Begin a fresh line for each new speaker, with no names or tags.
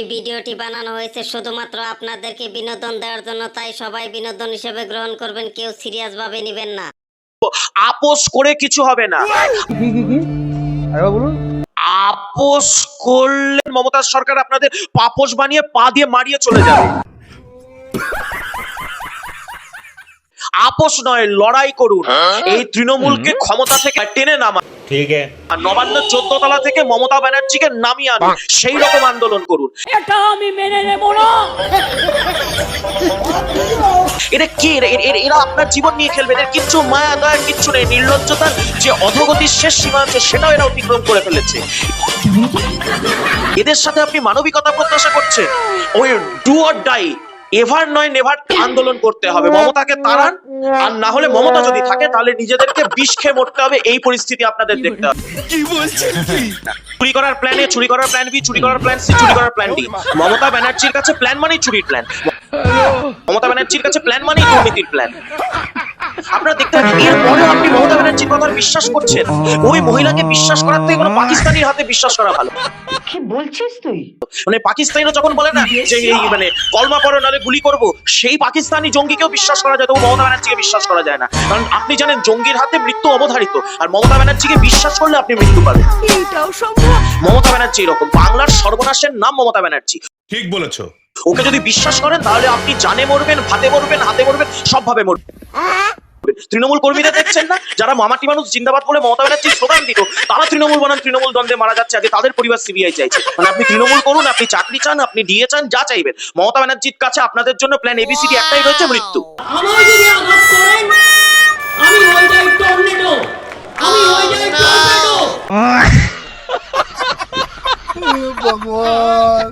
এই ভিডিওটি বানানো হয়েছে শুধুমাত্র আপনাদেরকে বিনোদন দেওয়ার জন্য তাই সবাই বিনোদন হিসেবে গ্রহণ করবেন কেউ সিরিয়াস ভাবে নেবেন না।
আপোষ করে কিছু হবে না। আপোষ করলে মমতা সরকার আপনাদের পাপোষ বানিয়ে পা দিয়ে মারিয়ে চলে যাবে। আপোষ নয় লড়াই করুন। হ্যাঁ? এই তৃণমূলকে ক্ষমতা থেকে টেনে নামা।
ঠিক
আর নবান্ন চোদ্দ তলা থেকে মমতা ব্যানার্জিকে নামিয়ে আনুন। সেই রকম আন্দোলন করুন।
এটা আমি মেনে নেব
এটা কি? এরা আপনার জীবন নিয়ে খেলবে। এদের কিচ্ছু মায়া দয়ার কিচ্ছু নেই। নির্লজ্জতার যে অধগতির শেষ সীমা আছে সেটাও এরা অতিক্রম করে ফেলেছে। এদের সাথে আপনি মানবিকতা প্রত্যাশা করছেন। ওই ডু অর ডাই এভার নয় নেভার আন্দোলন করতে হবে। মমতাকে তাড়ান আর না হলে মমতা যদি থাকে তাহলে নিজেদেরকে বিষ খেয়ে মরতে হবে এই পরিস্থিতি আপনাদের দেখতে হবে। চুরি করার প্ল্যান এ চুরি করার প্ল্যান বি চুরি করার প্ল্যান সি চুরি করার প্ল্যান ডি মমতা। ব্যানার্জির কাছে প্ল্যান মানেই চুরির প্ল্যান মমতা ব্যানার্জির কাছে প্ল্যান মানেই দুর্নীতির প্ল্যান আপনারা দেখতে পাচ্ছেন এরপরেও আপনি মমতা ব্যানার্জির কথা বিশ্বাস করছেন। ওই মহিলাকে বিশ্বাস করার থেকে কোনো পাকিস্তানির হাতে বিশ্বাস করা ভালো।
কি বলছিস তুই?
মানে পাকিস্তানিরা যখন বলে না যে এই মানে কলমা পড়ো নালে গুলি করব সেই পাকিস্তানি জঙ্গিকেও বিশ্বাস করা যায় তবু মমতা ব্যানার্জিকে বিশ্বাস করা যায় না। কারণ আপনি জানেন জঙ্গির হাতে মৃত্যু অবধারিত আর মমতা ব্যানার্জিকে বিশ্বাস করলে আপনি মৃত্যু পাবেন। এটাও সম্ভব? মমতা ব্যানার্জি এরকম বাংলার সর্বনাশের নাম মমতা ব্যানার্জি।
ঠিক বলেছ।
ওকে যদি বিশ্বাস করেন তাহলে আপনি জানে মরবেন ভাতে মরবেন হাতে মরবেন সবভাবে মরবেন। তৃণমূল কর্মীদের দেখছেন না? যারা মামাটি মানুষ জিন্দাবাদ বলে মমতা ব্যানার্জির স্লোগান দিত তারা তৃণমূল বানান তৃণমূল দ্বন্দ্বে মারা যাচ্ছে। আগে তাদের পরিবার সিবিআই চাইছে। মানে আপনি তৃণমূল করুন আপনি চাকরি চান আপনি ডিএ চান যা চাইবেন। মমতা ব্যানার্জির কাছে আপনাদের জন্য প্ল্যান এবিসিডি একটাই রয়েছে মৃত্যু।
আমায় যদি আঘাত করেন আমি হয়ে যাই টর্নেডো। আমি হয়ে যাই টর্নেডো।
ভগবান।